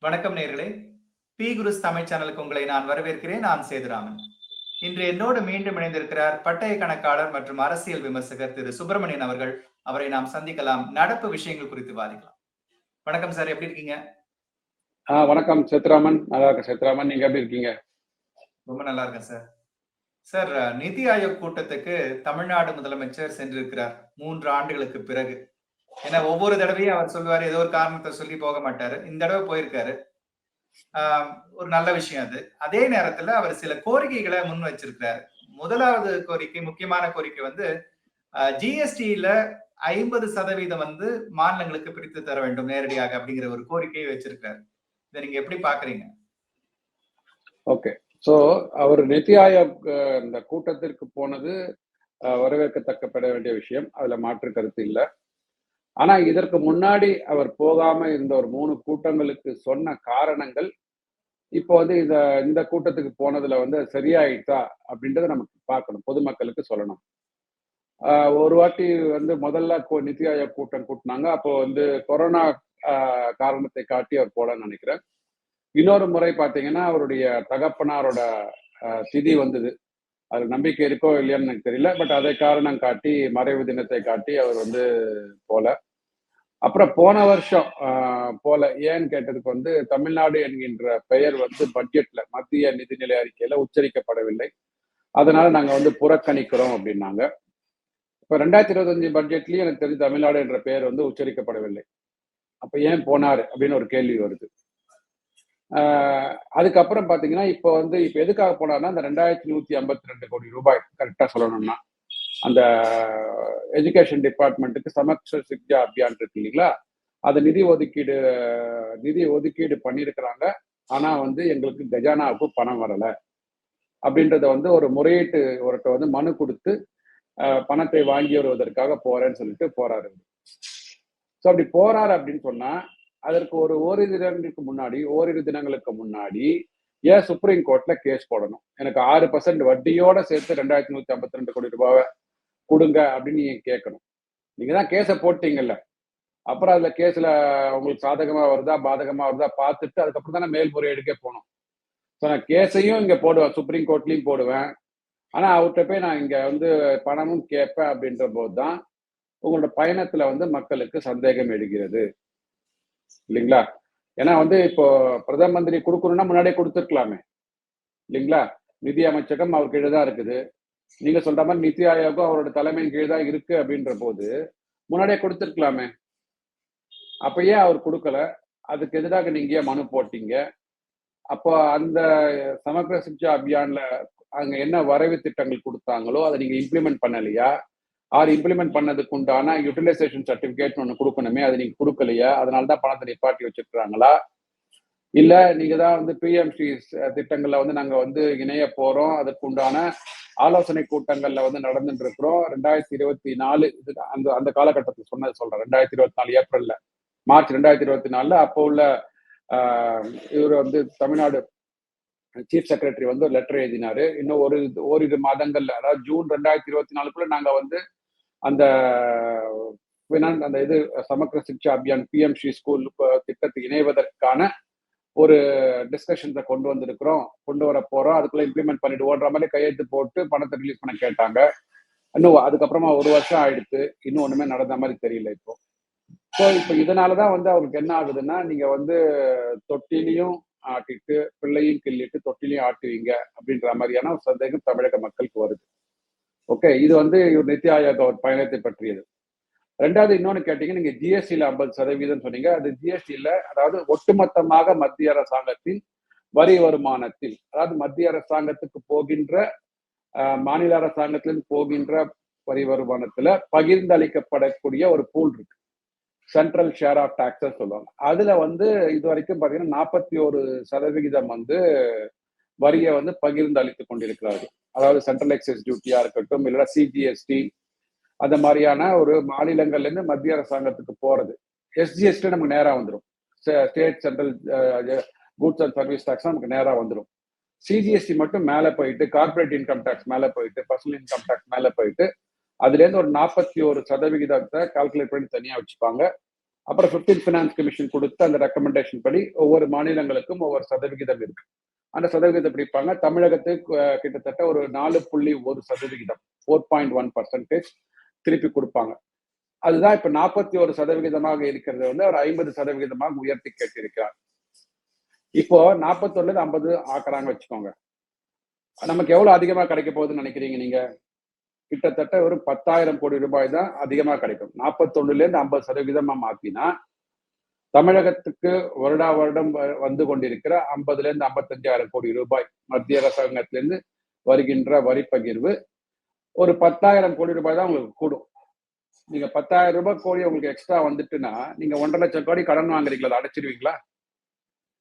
வணக்கம் நேர்களே. பி. குருஸ் தமிழ் சேனலுக்கு உங்களை நான் வரவேற்கிறேன். நான் சேதுராமன். இன்று என்னோடு மீண்டும் இணைந்திருக்கிறார் பட்டய கணக்காளர் மற்றும் அரசியல் விமர்சகர் திரு. சுப்பிரமணியன் அவர்கள். அவரை நாம் சந்திக்கலாம். நடப்பு விஷயங்கள் குறித்து வாதிக்கலாம். வணக்கம் சார். எப்படி இருக்கீங்க? ஆ வணக்கம் சேத்ராமன். நல்லா இருக்கேன் சேத்ராமன். நீங்க எப்படி இருக்கீங்க? ரொம்ப நல்லா இருக்கேன் சார். சார் நிதி ஆயோக் கூட்டத்துக்கு தமிழ்நாடு முதலமைச்சர் சென்றிருக்கிறார். மூன்று ஆண்டுகளுக்கு பிறகு. ஏன்னா ஒவ்வொரு தடவையும் அவர் சொல்லுவாரு ஏதோ ஒரு காரணத்தை சொல்லி போக மாட்டாரு. இந்த தடவை போயிருக்காரு. ஆஹ் ஒரு நல்ல விஷயம் அது. அதே நேரத்துல அவர் சில கோரிக்கைகளை முன் வச்சிருக்கிறாரு. முதலாவது கோரிக்கை முக்கியமான கோரிக்கை வந்து ஜிஎஸ்டியில ஐம்பது சதவீதம் வந்து மாநிலங்களுக்கு பிரித்து தர வேண்டும் நேரடியாக அப்படிங்கிற ஒரு கோரிக்கையை வச்சிருக்காரு இதை நீங்க எப்படி பாக்குறீங்க? ஓகே. சோ அவர் நிதி ஆயோக் இந்த கூட்டத்திற்கு போனது வரவேற்கத்தக்கப்பட வேண்டிய விஷயம். அதுல மாற்று கருத்து இல்லை. ஆனா இதற்கு முன்னாடி அவர் போகாம இருந்த ஒரு மூணு கூட்டங்களுக்கு சொன்ன காரணங்கள் இப்போ வந்து இந்த இந்த கூட்டத்துக்கு போனதுல வந்து சரியாயிட்டா அப்படின்றத நமக்கு பார்க்கணும் பொதுமக்களுக்கு சொல்லணும். ஒரு வாட்டி வந்து முதல்ல நிதி ஆயோக் கூட்டம் கூட்டினாங்க. அப்போ வந்து கொரோனா காரணத்தை காட்டி அவர் போலன்னு நினைக்கிறேன். இன்னொரு முறை பார்த்தீங்கன்னா அவருடைய தகப்பனாரோட திதி வந்தது. அது நம்பிக்கை இருக்கோ இல்லையான்னு எனக்கு தெரியல. பட் அதை காரணம் காட்டி மறைவு தினத்தை காட்டி அவர் வந்து போல. அப்புறம் போன வருஷம் போல ஏன்னு கேட்டதுக்கு வந்து தமிழ்நாடு என்கின்ற பெயர் வந்து பட்ஜெட்ல மத்திய நிதிநிலை அறிக்கையில உச்சரிக்கப்படவில்லை. அதனால நாங்க வந்து புறக்கணிக்கிறோம் அப்படின்னாங்க. இப்ப ரெண்டாயிரத்தி இருபத்தஞ்சு பட்ஜெட்லயும் எனக்கு தெரிஞ்சு தமிழ்நாடு என்ற பெயர் வந்து உச்சரிக்கப்படவில்லை. அப்ப ஏன் போனார் அப்படின்னு ஒரு கேள்வி வருது. அதுக்கப்புறம் பாத்தீங்கன்னா இப்போ வந்து இப்போ எதுக்காக போனார்னா அந்த ரெண்டாயிரத்தி நூத்தி ஐம்பத்தி ரெண்டு கோடி ரூபாய் கரெக்டா சொல்லணும்னா அந்த எஜுகேஷன் டிபார்ட்மெண்ட்டுக்கு சமக்ஷ சிக்ஷா அபியான் இருக்கு இல்லைங்களா? அதை நிதி ஒதுக்கீடு நிதி ஒதுக்கீடு பண்ணியிருக்கிறாங்க. ஆனா வந்து எங்களுக்கு கஜானாவுக்கு பணம் வரல. அப்படின்றத வந்து ஒரு முறையீட்டு ஒருத்த வந்து மனு கொடுத்து பணத்தை வாங்கி வருவதற்காக போறேன்னு சொல்லிட்டு போறாரு ஸோ அப்படி போறாரு அப்படின்னு சொன்னா அதற்கு ஒரு ஓரிரு தினங்களுக்கு முன்னாடி ஓரிரு தினங்களுக்கு முன்னாடி ஏன் சுப்ரீம் கோர்ட்ல கேஸ் போடணும். எனக்கு ஆறு பர்சன்ட் வட்டியோட சேர்த்து ரெண்டாயிரத்தி நூத்தி ஐம்பத்தி ரெண்டு கோடி ரூபாவை கொடுங்க அப்படின்னு நீங்க கேட்கணும். நீங்க தான் கேஸை போட்டீங்கல்ல. அப்புறம் அதுல கேஸ்ல உங்களுக்கு சாதகமா வருதா பாதகமா வருதா பார்த்துட்டு அதுக்கப்புறம் தானே மேல்முறையீடுக்கே போகணும். ஸோ நான் கேஸையும் இங்க போடுவேன். சுப்ரீம் கோர்ட்லயும் போடுவேன். ஆனா அவர்கிட்ட போய் நான் இங்க வந்து பணமும் கேட்பேன் அப்படின்ற போது தான் உங்களோட பயணத்துல வந்து மக்களுக்கு சந்தேகம் எடுக்கிறது இல்லைங்களா? ஏன்னா வந்து இப்போ பிரதம மந்திரி கொடுக்கணும்னா முன்னாடியே கொடுத்துருக்கலாமே. இல்லைங்களா? நிதி அமைச்சகம் அவர்கிட்ட தான் இருக்குது. நீங்க சொல்ற மாதிரி நிதி ஆயோகம் அவரோட தலைமையின் கீழ் தான் இருக்கு அப்படின்ற போது முன்னாடியே கொடுத்துருக்கலாமே. அப்பயே அவர் கொடுக்கல. அதுக்கு எதிராக நீங்க ஏன் மனு போட்டீங்க? அப்போ அந்த சமக்கிர சிக்ஷா அபியான்ல அங்க என்ன வரைவு திட்டங்கள் கொடுத்தாங்களோ அதை நீங்க இம்ப்ளிமெண்ட் பண்ணலையா? ஆர் இம்ப்ளிமெண்ட் பண்ணதுக்கு உண்டான யூட்டிலைசேஷன் சர்டிபிகேட் ஒன்று கொடுக்கணுமே அதை நீங்க கொடுக்கலையா? அதனால தான் பணத்தை நிப்பாட்டி வச்சிருக்கிறாங்களா? இல்ல நீங்க தான் வந்து பிஎம்சி திட்டங்கள்ல வந்து நாங்க வந்து இணைய போறோம். அதுக்கு உண்டான ஆலோசனை கூட்டங்கள்ல வந்து நடந்துட்டு இருக்கிறோம் ரெண்டாயிரத்தி இருபத்தி நாலு இது அந்த அந்த காலகட்டத்தில் சொன்னது சொல்றேன். ரெண்டாயிரத்தி இருபத்தி நாலு ஏப்ரல்ல மார்ச் ரெண்டாயிரத்தி இருபத்தி நாலுல அப்போ உள்ள இவர் வந்து தமிழ்நாடு சீஃப் செக்ரட்டரி வந்து ஒரு லெட்டர் எழுதினாரு. இன்னும் ஒரு ஓரிரு மாதங்கள்ல அதாவது ஜூன் ரெண்டாயிரத்தி இருபத்தி நாலுக்குள்ள நாங்க வந்து அந்த அந்த இது சமக்கிர சிக்ஷா அபியான் பிஎம்சி ஸ்கூல் திட்டத்தை இணைவதற்கான ஒரு டிஸ்கஷன்ஸை கொண்டு வந்திருக்கிறோம். கொண்டு வர போறோம். அதுக்குள்ள இம்ப்ளிமெண்ட் பண்ணிட்டு ஓடுற மாதிரி கையெழுத்து போட்டு பணத்தை ரிலீஸ் பண்ண கேட்டாங்க. இன்னும் அதுக்கப்புறமா ஒரு வருஷம் ஆயிடுத்து. இன்னும் ஒண்ணுமே நடந்த மாதிரி தெரியல இப்போ. ஸோ இப்போ இதனாலதான் வந்து அவருக்கு என்ன ஆகுதுன்னா நீங்க வந்து தொட்டிலையும் ஆட்டிட்டு பிள்ளையும் கிள்ளிட்டு தொட்டிலையும் ஆட்டுவீங்க அப்படின்ற மாதிரியான ஒரு சந்தேகம் தமிழக மக்களுக்கு வருது. ஓகே இது வந்து நித்தி ஆயோக் அவர் பயணத்தை பற்றியது. ரெண்டாவது இன்னொன்னு கேட்டீங்கன்னா நீங்க ஜிஎஸ்டியில ஐம்பது சதவீதம் சொன்னீங்க. அது ஜிஎஸ்டியில அதாவது ஒட்டுமொத்தமாக மத்திய அரசாங்கத்தின் வரி வருமானத்தில் அதாவது மத்திய அரசாங்கத்துக்கு போகின்ற மாநில அரசாங்கத்திலிருந்து போகின்ற வரி வருமானத்துல பகிர்ந்தளிக்கப்படக்கூடிய ஒரு பூல் இருக்கு. சென்ட்ரல் ஷேர் ஆஃப் டாக்ஸஸ் சொல்லுவாங்க. அதுல வந்து இது வரைக்கும் பாத்தீங்கன்னா நாற்பத்தி ஒரு சதவிகிதம் வந்து வரியை வந்து பகிர்ந்து அளித்து கொண்டிருக்கிறார்கள். அதாவது சென்ட்ரல் எக்ஸைஸ் டியூட்டியா இருக்கட்டும் இல்லைன்னா சிஜிஎஸ்டி அந்த மாதிரியான ஒரு மாநிலங்கள்ல இருந்து மத்திய அரசாங்கத்துக்கு போறது. எஸ்ஜிஎஸ்டி நமக்கு நேரா வந்துடும் state central goods and service tax நமக்கு நேரா வந்துடும் சிஜிஎஸ்டி மட்டும் மேல போயிட்டு கார்பரேட் இன்கம் டேக்ஸ் மேல போயிட்டு பர்சனல் இன்கம் டேக்ஸ் மேலே போயிட்டு அதுல இருந்து ஒரு நாற்பத்தி ஒரு சதவிகிதத்தை கால்குலேட் பண்ணி தனியா வச்சுப்பாங்க. அப்புறம் ஃபிஃப்டீன் ஃபினான்ஸ் கமிஷன் கொடுத்து அந்த ரெக்கமெண்டேஷன் படி ஒவ்வொரு மாநிலங்களுக்கும் ஒவ்வொரு சதவிகிதம் இருக்கு. அந்த சதவிகிதம் பிடிப்பாங்க. தமிழகத்துக்கு கிட்டத்தட்ட ஒரு நாலு புள்ளி ஒரு சதவிகிதம் ஃபோர் பாயிண்ட் ஒன் பர்சன்டேஜ் திருப்பி கொடுப்பாங்க. அதுதான் இப்ப நாற்பத்தி ஒரு சதவிகிதமாக இருக்கிறது வந்து அவர் ஐம்பது சதவிகிதமாக உயர்த்தி கேட்டிருக்கிறார். இப்போ நாற்பத்தொன்னுல இருந்து ஐம்பது ஆக்குறாங்க வச்சுக்கோங்க. நமக்கு எவ்வளவு அதிகமா கிடைக்க போகுதுன்னு நினைக்கிறீங்க நீங்க? கிட்டத்தட்ட ஒரு பத்தாயிரம் கோடி ரூபாய் தான் அதிகமா கிடைக்கும். நாற்பத்தொன்னுல இருந்து ஐம்பது சதவீதமா மாத்தினா தமிழகத்துக்கு வருடா வருடம் வ- வந்து கொண்டிருக்கிற ஐம்பதுல இருந்து ஐம்பத்தஞ்சாயிரம் கோடி ரூபாய் மத்திய அரசாங்கத்திலிருந்து வருகின்ற வரி பகிர்வு ஒரு பத்தாயிரம் கோடி ரூபாய் தான் உங்களுக்கு கூடும். நீங்க பத்தாயிரம் ரூபாய் கோடி உங்களுக்கு எக்ஸ்ட்ரா வந்துட்டுன்னா நீங்க ஒன்றரை லட்சம் கோடி கடன் வாங்குறீங்களா? அதை அடைச்சிருவீங்களா?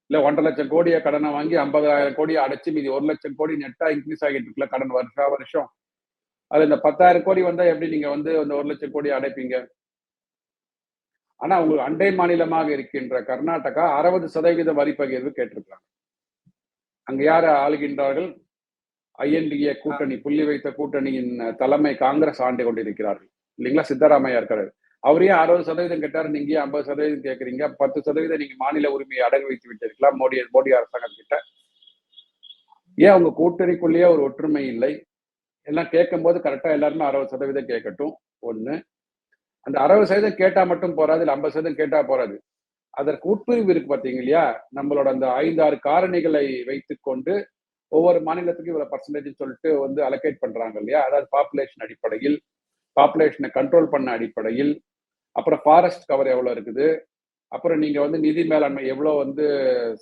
இல்ல ஒன்றரை லட்சம் கோடியை கடனை வாங்கி ஐம்பதாயிரம் கோடியை அடைச்சு மீதி ஒரு லட்சம் கோடி நெட்டா இன்க்ரீஸ் ஆகிட்டு இருக்குல்ல கடன் வருஷா வருஷம். அது இந்த பத்தாயிரம் கோடி வந்தா எப்படி நீங்க வந்து அந்த ஒரு லட்சம் கோடி அடைப்பீங்க? ஆனா உங்களுக்கு அண்டை மாநிலமாக இருக்கின்ற கர்நாடகா அறுபது சதவீத வரி பகிர்வு கேட்டிருக்காங்க அங்க யார் ஆளுகின்றார்கள்? ஐஎன்டிஏ கூட்டணி புள்ளி வைத்த கூட்டணியின் தலைமை காங்கிரஸ் ஆண்டு கொண்டிருக்கிறார்கள். இல்லைங்களா? சித்தராமையா இருக்காரு அவரே அறுபது சதவீதம் கேட்டாரு? நீங்க ஐம்பது சதவீதம் கேட்கறீங்க பத்து சதவீதம் நீங்க மாநில உரிமையை அடகு வைத்து விட்டிருக்கலாம் மோடி மோடி அரசாங்கம் கிட்ட? ஏன் அவங்க கூட்டணிக்குள்ளேயே ஒரு ஒற்றுமை இல்லை? எல்லாம் கேட்கும் போது கரெக்டா எல்லாருமே அறுபது சதவீதம் கேட்கட்டும். ஒண்ணு அந்த அறுபது சதவீதம் கேட்டா மட்டும் போறாது இல்ல ஐம்பது சதவீதம் கேட்டா போறாது. அதற்கு உட்பிரிவு இருக்கு பாத்தீங்க இல்லையா? நம்மளோட அந்த ஐந்து ஆறு காரணிகளை வைத்துக்கொண்டு ஒவ்வொரு மாநிலத்துக்கும் இவ்வளவு பர்சன்டேஜ் சொல்லிட்டு வந்து அலோகேட் பண்றாங்க இல்லையா? அதாவது பாப்புலேஷன் அடிப்படையில் பாப்புலேஷனை கண்ட்ரோல் பண்ண அடிப்படையில் அப்புறம் ஃபாரஸ்ட் கவர் எவ்வளவு இருக்குது? அப்புறம் நீங்க வந்து நிதி மேலாண்மை எவ்வளவு வந்து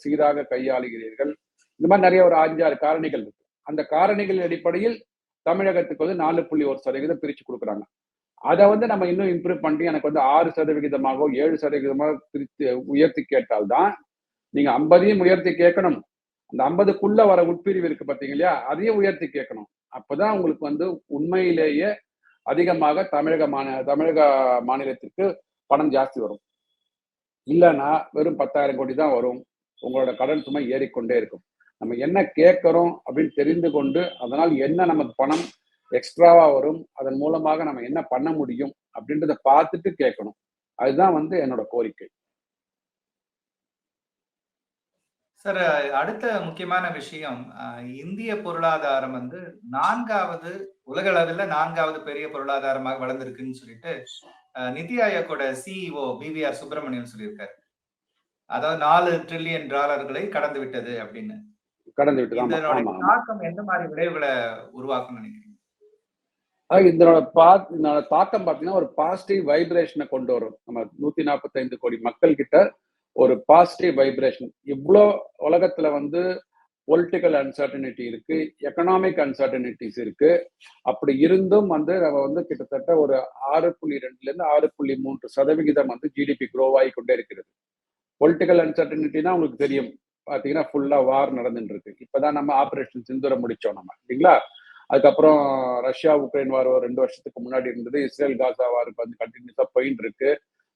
சீராக கையாளுகிறீர்கள்? இந்த மாதிரி நிறைய ஒரு அஞ்சாறு காரணிகள் இருக்கு. அந்த காரணிகள் அடிப்படையில் தமிழகத்துக்கு வந்து நாலு புள்ளி ஒரு சதவீதம் பிரிச்சு கொடுக்குறாங்க. அதை வந்து நம்ம இன்னும் இம்ப்ரூவ் பண்ணி எனக்கு வந்து ஆறு சதவிகிதமாகவோ ஏழு சதவிகிதமாக பிரித்து உயர்த்தி கேட்டால்தான் நீங்க ஐம்பதையும் உயர்த்தி கேட்கணும். அந்த ஐம்பதுக்குள்ள வர உட்பிரிவு இருக்கு பார்த்தீங்க இல்லையா அதையும் உயர்த்தி கேட்கணும். அப்பதான் உங்களுக்கு வந்து உண்மையிலேயே அதிகமாக தமிழக மாநில தமிழக மாநிலத்திற்கு பணம் ஜாஸ்தி வரும். இல்லைன்னா வெறும் பத்தாயிரம் கோடி தான் வரும். உங்களோட கடன் சுமை ஏறிக்கொண்டே இருக்கும். நம்ம என்ன கேட்குறோம் அப்படின்னு தெரிந்து கொண்டு அதனால் என்ன நமக்கு பணம் எக்ஸ்ட்ராவா வரும் அதன் மூலமாக நம்ம என்ன பண்ண முடியும் அப்படின்றத பார்த்துட்டு கேட்கணும். அதுதான் வந்து என்னோட கோரிக்கை. சார் அடுத்த முக்கியமான விஷயம் அஹ், இந்திய பொருளாதாரம் வந்து நான்காவது உலக அளவில் நான்காவது பெரிய பொருளாதாரமாக வளர்ந்திருக்குன்னு சொல்லிட்டு அஹ், நிதி ஆயோக்கோட சிஇஓ பிவிஆர் சுப்பிரமணியன் சொல்லியிருக்காரு. அதாவது நாலு ட்ரில்லியன் டாலர்களை கடந்து விட்டது அப்படின்னு கடந்து விட்டு ஆமா ஆமா. தாக்கம் எந்த மாதிரி விளைவுகளை உருவாக்கும்னு நினைக்கிறீங்க? ஆஹ் இதனோட பா இதனோட தாக்கம் பார்த்தீங்கன்னா ஒரு பாசிட்டிவ் வைப்ரேஷனை கொண்டு வரும். நம்ம நூத்தி நாற்பத்தைந்து கோடி மக்கள் கிட்ட ஒரு பாசிட்டிவ் வைப்ரேஷன் இவ்வளோ உலகத்துல வந்து பொலிட்டிக்கல் அன்சர்டனிட்டி இருக்கு எக்கனாமிக் அன்சர்டனிட்டிஸ் இருக்கு. அப்படி இருந்தும் வந்து நம்ம வந்து கிட்டத்தட்ட ஒரு ஆறு புள்ளி ரெண்டுல இருந்து ஆறு புள்ளி மூன்று சதவிகிதம் வந்து ஜிடிபி க்ரோ ஆகி கொண்டே இருக்கிறது. பொலிட்டிக்கல் அன்சர்டனிட்டினா உங்களுக்கு தெரியும். பார்த்தீங்கன்னா ஃபுல்லா வார் நடந்துட்டு இருக்கு இப்போதான் நம்ம ஆப்ரேஷன் சிந்துரை முடிச்சோம் நம்ம. இல்லைங்களா? அதுக்கப்புறம் ரஷ்யா உக்ரைன் வார் ஒரு ரெண்டு வருஷத்துக்கு முன்னாடி இருந்தது. இஸ்ரேல் காசா வார் வந்து கண்டினியூஸா போயின்னு இருக்கு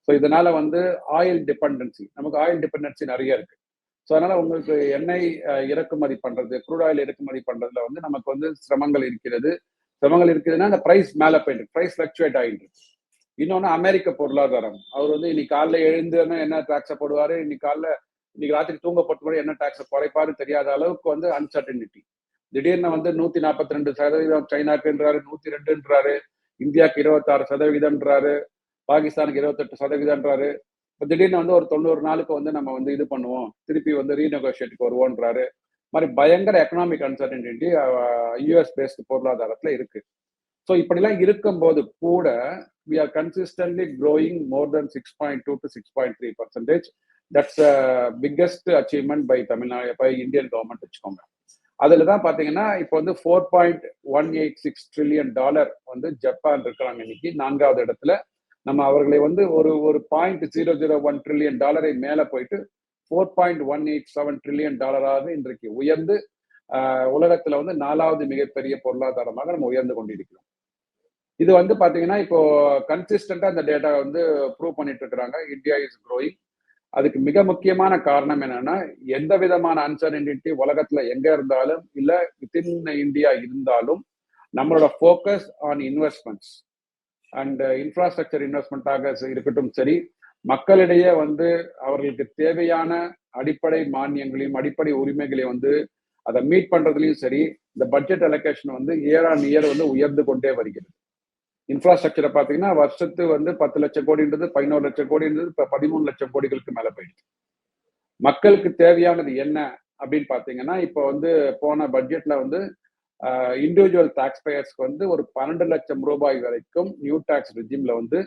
ஸோ இதனால வந்து ஆயில் டிபெண்டன்சி நமக்கு ஆயில் டிபெண்டன்சி நிறைய இருக்கு. ஸோ அதனால உங்களுக்கு எண்ணெய் இறக்குமதி பண்றது குரூட் ஆயில் இறக்குமதி பண்றதுல வந்து நமக்கு வந்து சிரமங்கள் இருக்கிறது. சிரமங்கள் இருக்குதுன்னா அந்த ப்ரைஸ் மேலே போயிட்டு ப்ரைஸ் ஃபிளக்சுவேட் ஆகிட்டு இருக்கு. இன்னொன்னு அமெரிக்க பொருளாதாரம். அவர் வந்து இன்னைக்கு காலைல எழுந்துன்னா என்ன டாக்ஸை போடுவாரு? இன்னைக்கு காலைல இன்னைக்கு ராத்திரி தூங்க போட்டு கூட என்ன டாக்ஸை குறைப்பாரு தெரியாத அளவுக்கு வந்து அன்சர்டனிட்டி திடீர்னு வந்து நூத்தி நாற்பத்தி ரெண்டு சதவீதம் சைனாக்குன்றாரு நூத்தி ரெண்டுன்றாரு. இந்தியாவுக்கு இருபத்தாறு சதவீதம்ன்றாரு. பாகிஸ்தானுக்கு இருபத்தெட்டு சதவீதம்ன்றாரு. இப்போ திடீர்னு வந்து ஒரு தொண்ணூறு நாளுக்கு வந்து நம்ம வந்து இது பண்ணுவோம். திருப்பி வந்து ரீநெகோஷியேட்டுக்கு வருவோன்றாரு. மாதிரி பயங்கர எக்கனாமிக் அன்சர்டன்டி யூஎஸ் பேஸ்டு பொருளாதாரத்துல இருக்கு. ஸோ இப்படிலாம் இருக்கும்போது கூட we are consistently growing more than six point two to six point three percentage that's biggest achievement by Tamil Nadu by Indian government வச்சுக்கோங்க. அதுல தான் பாத்தீங்கன்னா இப்போ வந்து four point one eight six trillion dollar வந்து ஜப்பான் இருக்கிறாங்க இன்னைக்கு நான்காவது இடத்துல. நம்ம அவர்களை வந்து ஒரு ஒரு point zero zero one trillion டாலரை மேல போயிட்டு four point one eight seven trillion டாலராக இன்றைக்கு உயர்ந்து ஆஹ், உலகத்துல வந்து நாலாவது மிகப்பெரிய பொருளாதாரமாக நம்ம உயர்ந்து கொண்டிருக்கிறோம். இது வந்து பாத்தீங்கன்னா இப்போ கன்சிஸ்டண்டா அந்த டேட்டா வந்து ப்ரூவ் பண்ணிட்டு இருக்கிறாங்க. இந்தியா இஸ் க்ரோயிங் அதுக்கு மிக முக்கியமான காரணம் என்னன்னா எந்த விதமான அன்சர்டனிட்டி உலகத்துல எங்க இருந்தாலும் இல்ல வித்தின் இந்தியா இருந்தாலும் நம்மளோட focus on investments and infrastructure இன்வெஸ்ட்மெண்ட்டாக இருக்கட்டும் சரி. மக்களிடையே வந்து அவர்களுக்கு தேவையான அடிப்படை மானியங்களையும் அடிப்படை உரிமைகளையும் வந்து அதை மீட் பண்றதுலயும் சரி இந்த பட்ஜெட் அலோகேஷன் வந்து இயர் ஆன் இயர் வந்து உயர்ந்து கொண்டே வருகிறது. இன்ஃப்ராஸ்ட்ரக்சரை பார்த்தீங்கன்னா வருஷத்து வந்து பத்து லட்சம் கோடின்றது பதினோரு லட்சம் கோடின்றது இப்போ பதிமூணு லட்சம் கோடிகளுக்கு மேலே போயிடுச்சு மக்களுக்கு தேவையானது என்ன அப்படின்னு பார்த்தீங்கன்னா இப்போ வந்து போன பட்ஜெட்ல வந்து இண்டிவிஜுவல் டாக்ஸ் பேயர்ஸ்க்கு வந்து ஒரு பன்னெண்டு லட்சம் ரூபாய் வரைக்கும் நியூ டாக்ஸ் ரிஜிம்ல வந்து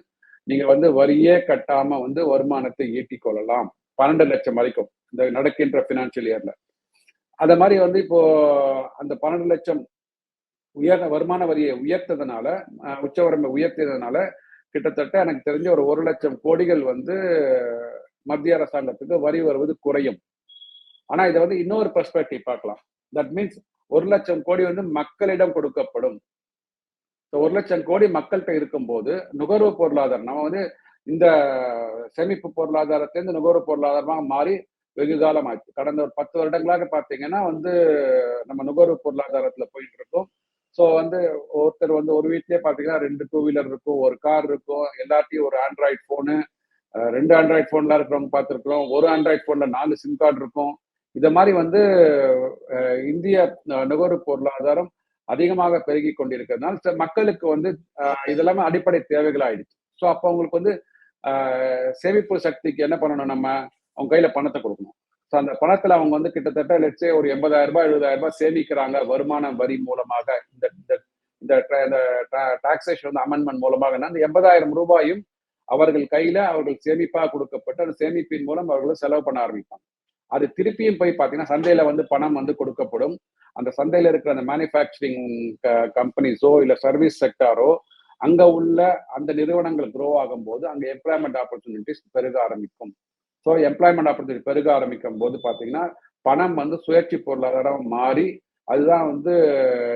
நீங்க வந்து வரியே கட்டாம வந்து வருமானத்தை ஈட்டிக் கொள்ளலாம். பன்னெண்டு லட்சம் வரைக்கும் இந்த நடக்கின்ற பினான்சியல் இயர்ல அத மாதிரி வந்து இப்போ அந்த பன்னெண்டு லட்சம் உயர் வருமான வரியை உயர்த்ததுனால உச்சவரம்பை உயர்த்தியதுனால கிட்டத்தட்ட எனக்கு தெரிஞ்ச ஒரு ஒரு லட்சம் கோடிகள் வந்து மத்திய அரசாங்கத்துக்கு வரி வருவது குறையும். ஆனா இதை வந்து இன்னொரு பெர்ஸ்பெக்டிவ் பார்க்கலாம். தட் மீன்ஸ் ஒரு லட்சம் கோடி வந்து மக்களிடம் கொடுக்கப்படும். ஒரு லட்சம் கோடி மக்கள்கிட்ட இருக்கும்போது நுகர்வு பொருளாதாரம் நம்ம வந்து இந்த சேமிப்பு பொருளாதாரத்திலிருந்து நுகர்வு பொருளாதாரமாக மாறி வெகு காலம் ஆச்சு கடந்த ஒரு பத்து வருடங்களாக பார்த்தீங்கன்னா வந்து நம்ம நுகர்வு பொருளாதாரத்துல போயிட்டு இருக்கோம் ஸோ வந்து ஒருத்தர் வந்து ஒரு வீட்லயே பார்த்தீங்கன்னா ரெண்டு டூ வீலர் இருக்கும் ஒரு கார் இருக்கும் எல்லாத்தையும் ஒரு ஆண்ட்ராய்ட் ஃபோனு ரெண்டு ஆண்ட்ராய்ட் ஃபோன்லாம் இருக்கிறவங்க பார்த்துருக்குறோம் ஒரு ஆண்ட்ராய்ட் ஃபோனில் நாலு சிம் கார்டு இருக்கும். இத மாதிரி வந்து இந்திய நுகர்வு பொருளாதாரம் அதிகமாக பெருகி கொண்டிருக்கிறதுனால ச- மக்களுக்கு வந்து இதெல்லாமே அடிப்படை தேவைகள் ஆயிடுச்சு ஸோ அப்போ அவங்களுக்கு வந்து சேமிப்பு சக்திக்கு என்ன பண்ணணும் நம்ம? அவங்க கையில பணத்தை கொடுக்கணும். ஸோ அந்த பணத்துல அவங்க வந்து கிட்டத்தட்ட லட்சே ஒரு எண்பதாயிரம் ரூபாய் எழுபதாயிரம் ரூபாய் சேமிக்கிறாங்க வருமான வரி மூலமாக இந்த இந்த இந்த இந்த டாக்ஸேஷன் வந்து அமெண்ட்மெண்ட் மூலமாக. அந்த எண்பதாயிரம் ரூபாயும் அவர்கள் கையில அவர்கள் சேமிப்பாக கொடுக்கப்பட்டு அந்த சேமிப்பின் மூலம் அவர்கள் செலவு பண்ண ஆரம்பிப்பாங்க. அது திருப்பியும் போய் பார்த்தீங்கன்னா சந்தையில வந்து பணம் வந்து கொடுக்கப்படும். அந்த சந்தையில இருக்கிற அந்த மேனுஃபேக்சரிங் கம்பெனிஸோ இல்ல சர்வீஸ் செக்டாரோ அங்க உள்ள அந்த நிறுவனங்கள் க்ரோ ஆகும்போது அங்க எம்ப்ளாய்மெண்ட் ஆப்பர்ச்சுனிட்டிஸ் பெருக ஆரம்பிக்கும். ஸோ எம்ப்ளாய்மெண்ட் ஆப்பர்ச்சுனிட்டி பெருக ஆரம்பிக்கும் போது பார்த்தீங்கன்னா பணம் வந்து சுயேட்சை பொருளாதாரம் மாறி அதுதான் வந்து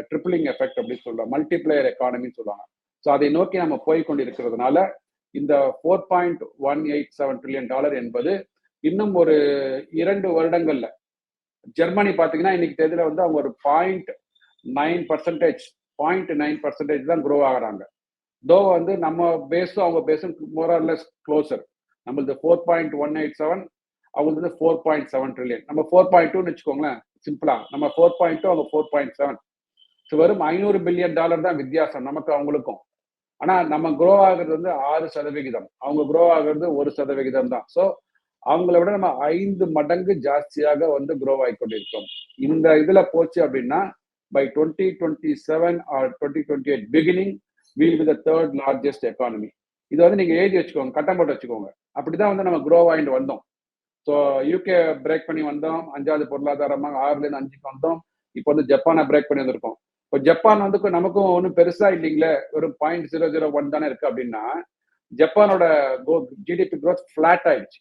ட்ரிபிளிங் எஃபெக்ட் அப்படின்னு சொல்லுவாங்க. மல்டிப்ளேயர் எக்கானமின்னு சொல்லுவாங்க. ஸோ அதை நோக்கி நம்ம போய் கொண்டிருக்கிறதுனால இந்த four point one eight seven trillion dollar என்பது இன்னும் ஒரு இரண்டு வருடங்கள்ல. ஜெர்மனி பார்த்தீங்கன்னா இன்னைக்கு தேதியில வந்து அவங்க ஒரு point nine percentage point nine percentage தான் குரோ ஆகுறாங்க. தோ வந்து நம்ம பேஸும் அவங்க பேஸும் மோரர்லெஸ் க்ளோசர் நம்மளது four point one eight seven அவங்களுக்கு வந்து ஃபோர் பாயிண்ட் செவன் ட்ரில்லியன் நம்ம ஃபோர் பாயிண்ட் டூன்னு வச்சுக்கோங்களேன் சிம்பிளா நம்ம ஃபோர் பாயிண்ட் டூ அவங்க ஃபோர் பாயிண்ட் செவன் ஸோ வெறும் ஐநூறு பில்லியன் டாலர் தான் வித்தியாசம் நமக்கு அவங்களுக்கும். ஆனால் நம்ம குரோ ஆகுறது வந்து ஆறு சதவிகிதம். அவங்க குரோ ஆகுறது ஒரு சதவிகிதம் தான். ஸோ அவங்கள விட நம்ம ஐந்து மடங்கு ஜாஸ்தியாக வந்து குரோ ஆகிக்கொண்டிருக்கோம் இந்த இதுல போச்சு அப்படின்னா by twenty twenty seven or twenty twenty eight beginning we'll with third largest economy இது வந்து நீங்க எழுதி வச்சுக்கோங்க கட்டம் போட்டு வச்சுக்கோங்க. அப்படிதான் வந்து நம்ம குரோ ஆகிட்டு வந்தோம். ஸோ யூகே பிரேக் பண்ணி வந்தோம் அஞ்சாவது பொருளாதாரமாக ஆறுலேருந்து அஞ்சுக்கு வந்தோம். இப்போ வந்து ஜப்பானை பிரேக் பண்ணி வந்திருக்கோம். இப்போ ஜப்பான் வந்து நமக்கும் ஒன்றும் பெருசா இல்லைங்களே ஒரு பாயிண்ட் ஜீரோ ஜீரோ ஒன் தானே இருக்கு அப்படின்னா ஜப்பானோட ஜிடிபி க்ரோத் ஃபிளாட் ஆயிடுச்சு.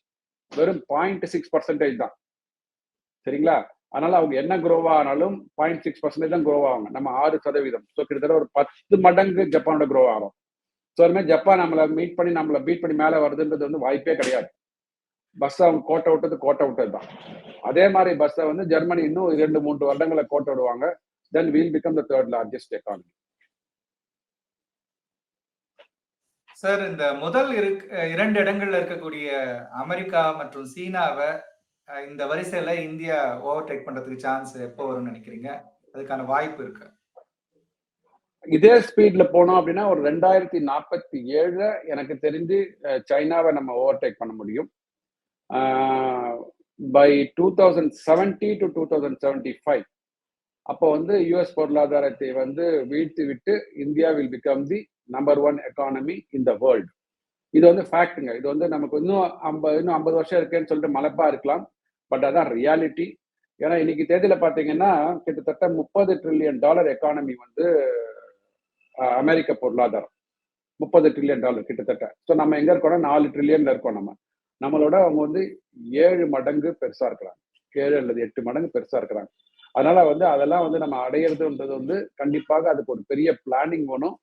வெறும் பாயிண்ட் சிக்ஸ் பர்சன்டேஜ் தான். சரிங்களா? அதனால அவங்க என்ன குரோவா ஆனாலும் பாயிண்ட் சிக்ஸ் பர்சன்டேஜ் தான் குரோவ் ஆகும் நம்ம ஆறு சதவீதம். ஸோ கிட்டத்தட்ட ஒரு பத்து மடங்கு ஜப்பானோட குரோவ் ஆகும். ஸோ அதுமாதிரி ஜப்பான் நம்மளை மீட் பண்ணி நம்மளை பீட் பண்ணி மேலே வருதுன்றது வந்து வாய்ப்பே கிடையாது. பஸ் அவங்க கோட்டை விட்டது கோட்டை விட்டது தான். அதே மாதிரி பஸ்ஸை வந்து ஜெர்மனி இன்னும் இரண்டு மூன்று வருடங்களை கோட்டை விடுவாங்க. Then we'll become the third largest economy sir இந்த முதல் இருக்- இரண்டு இடங்கள்ல இருக்கக்கூடிய அமெரிக்கா மற்றும் சீனாவை இந்த வரிசையில இந்தியா ஓவர்டேக் பண்றதுக்கு சான்ஸ் எப்போ வரும்னு நினைக்கிறீங்க? அதுக்கான வாய்ப்பு இருக்கு. இதே ஸ்பீட்ல போனோம் அப்படின்னா ஒரு ரெண்டாயிரத்தி நாற்பத்தி ஏழுல எனக்கு தெரிஞ்சு சைனாவை நம்ம ஓவர்டேக் பண்ண முடியும். By two thousand seventy to two thousand seventy five அப்போ வந்து யுஎஸ் பொருளாதாரத்தை வந்து வீழ்த்தி விட்டு India will become the number one economy in the world இது வந்து ஃபேக்ட்டுங்க இது வந்து நமக்கு இன்னும் ஐம்பது இன்னும் ஐம்பது வருஷம் இருக்கேன்னு சொல்லிட்டு மலைப்பா இருக்கலாம். பட் அதான் ரியாலிட்டி ஏன்னா இன்னைக்கு தேதியில பார்த்தீங்கன்னா கிட்டத்தட்ட முப்பது ட்ரில்லியன் டாலர் எக்கானமி வந்து அமெரிக்க பொருளாதாரம். முப்பது ட்ரில்லியன் டாலர் கிட்டத்தட்ட. ஸோ நம்ம எங்க இருக்கோம்னா நாலு ட்ரில்லியன்ல இருக்கோம் நம்ம. நம்மளோட அவங்க வந்து ஏழு மடங்கு பெருசா இருக்கிறாங்க. ஏழு அல்லது எட்டு மடங்கு பெருசா இருக்கிறாங்க. அதனால வந்து அதெல்லாம் வந்து நம்ம அடையிறதுன்றது வந்து கண்டிப்பாக அதுக்கு ஒரு பெரிய பிளானிங் வேணும்.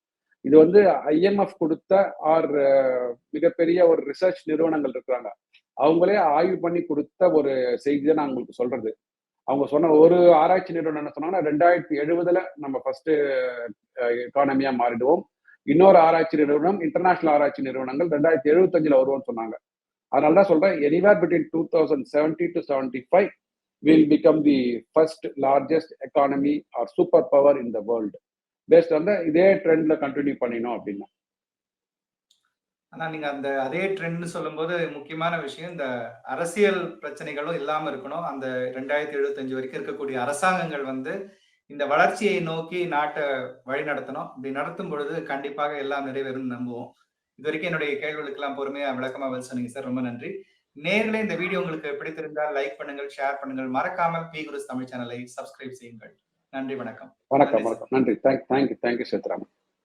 இது வந்து ஐஎம்எஃப் கொடுத்த ஆர் மிகப்பெரிய ஒரு ரிசர்ச் நிறுவனங்கள் இருக்கிறாங்க. அவங்களே ஆய்வு பண்ணி கொடுத்த ஒரு செய்தி தான் நான் உங்களுக்கு சொல்றது. அவங்க சொன்ன ஒரு ஆராய்ச்சி நிறுவனம் என்ன சொன்னாங்கன்னா ரெண்டாயிரத்தி எழுபதுல நம்ம ஃபர்ஸ்ட் எக்கானமியா மாறிடுவோம். இன்னொரு ஆராய்ச்சி நிறுவனம் இன்டர்நேஷனல் ஆராய்ச்சி நிறுவனங்கள் ரெண்டாயிரத்தி எழுபத்தஞ்சுல வருவோம்னு சொன்னாங்க. அதனால தான் சொல்றேன் anywhere between two thousand seventy to seventy five will become the first largest economy or super power in the world based வந்து இதே ட்ரெண்ட்ல கண்டினியூ பண்ணினோம் அப்படின்னா. ஆனா நீங்க அந்த அதே ட்ரெண்ட்னு சொல்லும்போது முக்கியமான விஷயம் இந்த அரசியல் பிரச்சனைகளும் இல்லாம இருக்கணும். அந்த ரெண்டாயிரத்தி எழுபத்தஞ்சு வரைக்கும் இருக்கக்கூடிய அரசாங்கங்கள் வந்து இந்த வளர்ச்சியை நோக்கி நாட்டை வழி நடத்தணும். அப்படி நடத்தும் பொழுது கண்டிப்பாக எல்லாம் நிறைவேறும் நம்புவோம். இது வரைக்கும் என்னுடைய கேள்விகளுக்கெல்லாம் பொறுமையா விளக்கமா பதில் சொன்னீங்க சார். ரொம்ப நன்றி. நேரில் இந்த வீடியோ உங்களுக்கு பிடித்திருந்தால் லைக் பண்ணுங்கள் ஷேர் பண்ணுங்கள். மறக்காமல் பி குருஸ் தமிழ் சேனலை சப்ஸ்கிரைப் செய்யுங்கள். நன்றி வணக்கம். வணக்கம் வணக்கம். நன்றி. Thank thank you thank you Sethraman